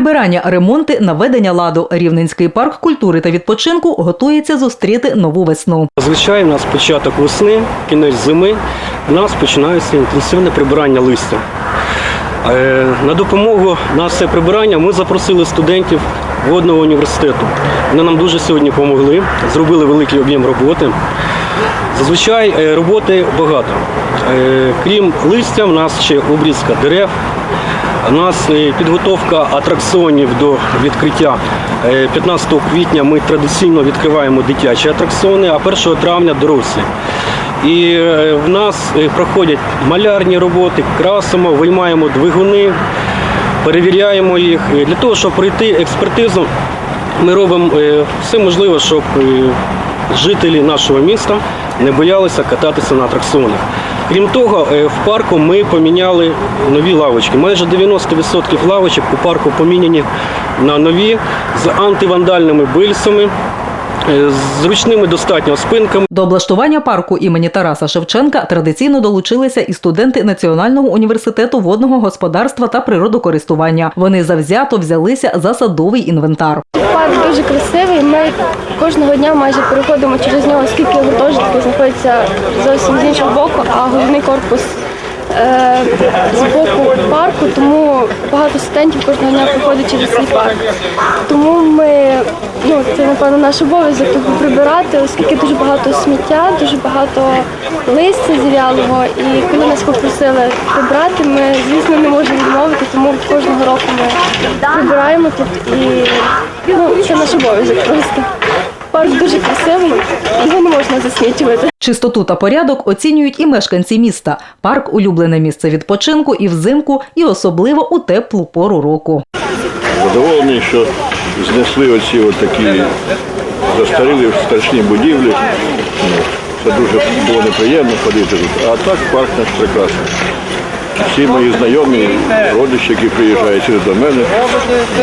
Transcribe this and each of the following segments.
Прибирання, ремонти, наведення ладу. Рівненський парк культури та відпочинку готується зустріти нову весну. Зазвичай у нас початок весни, кінець зими, у нас починається інтенсивне прибирання листя. Е, На допомогу на це прибирання ми запросили студентів водного університету. Вони нам дуже сьогодні допомогли, зробили великий об'єм роботи. Зазвичай е, роботи багато. Е, Крім листя, у нас ще обрізка дерев. У нас е, підготовка атракціонів до відкриття. Е, 15 квітня ми традиційно відкриваємо дитячі атракціони, а 1 травня дорослі. І е, в нас е, проходять малярні роботи, красимо, виймаємо двигуни, перевіряємо їх. Е, Для того, щоб пройти експертизу, ми робимо е, все можливе, щоб е, жителі нашого міста не боялися кататися на атракціонах. Крім того, е, в парку ми поміняли нові лавочки. Майже 90% лавочок у парку поміняні на нові з антивандальними бильцями, е, з зручними достатньо спинками. До облаштування парку імені Тараса Шевченка традиційно долучилися і студенти Національного університету водного господарства та природокористування. Вони завзято взялися за садовий інвентар. Парк дуже красивий. Ми кожного дня майже переходимо через нього, оскільки гуртожитки знаходяться зовсім з іншого боку, а головний корпус е, з боку парку, тому багато студентів кожного дня проходить через цей парк. Тому ми, ну це напевно наш обов'язок тут прибирати, оскільки дуже багато сміття, дуже багато листя зів'ялого. І коли нас попросили прибрати, ми звісно не можемо відмовити, тому кожного року ми прибираємо тут і ну, це наш обов'язок просто. Парк дуже красивий, його не можна засмічувати. Чистоту та порядок оцінюють і мешканці міста. Парк улюблене місце відпочинку і взимку, і особливо у теплу пору року. Задоволений, що знесли оці от такі застарілі страшні будівлі. Ну, Це дуже було неприємно ходити тут. А так парк наш прекрасний. Всі мої знайомі, родичі, які приїжджають сюди до мене,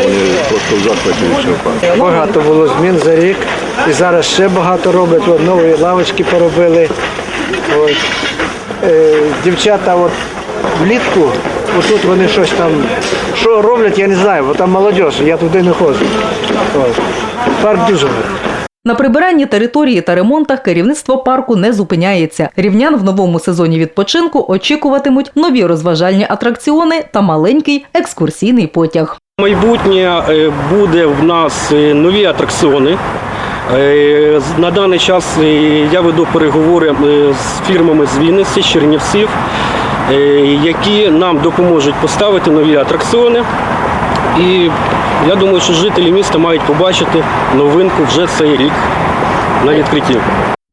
вони просто в захваті від цього парку. Багато було змін за рік. І зараз ще багато роблять. От нові лавочки поробили. От. Е, дівчата от влітку, отут вони щось там, що роблять, я не знаю, бо там молодь, я туди не ходжу. Парк дуже гарний. На прибиранні території та ремонтах керівництво парку не зупиняється. Рівнян в новому сезоні відпочинку очікуватимуть нові розважальні атракціони та маленький екскурсійний потяг. Майбутнє е, буде в нас е, нові атракціони. Е, На даний час я веду переговори з фірмами з Вінниці, з Чернівців, які нам допоможуть поставити нові атракціони. І я думаю, що жителі міста мають побачити новинку вже цей рік на відкритті.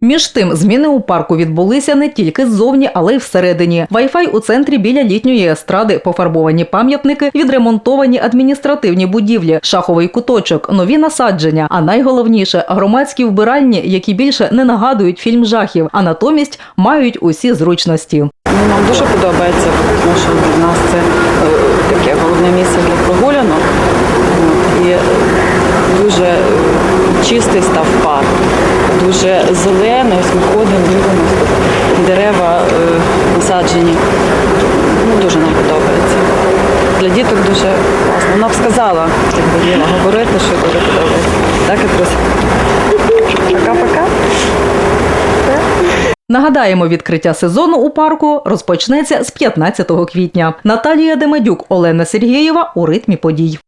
Між тим, зміни у парку відбулися не тільки ззовні, але й всередині. Вайфай у центрі біля літньої естради, пофарбовані пам'ятники, відремонтовані адміністративні будівлі, шаховий куточок, нові насадження. А найголовніше громадські вбиральні, які більше не нагадують фільм жахів, а натомість мають усі зручності. Ну, Нам дуже подобається, тому що для нас це е, таке головне місце для прогулянок. І е, дуже е, чистий став парк, дуже зелений, ось ми ходимо, дивимося, дерева насаджені. Ну, дуже нам подобається. Для діток дуже класно. Вона б сказала, якби вміла говорити, що дуже подобається. Так. Пока-пока. Нагадаємо, відкриття сезону у парку розпочнеться з 15 квітня. Наталія Демедюк, Олена Сергієва у ритмі подій.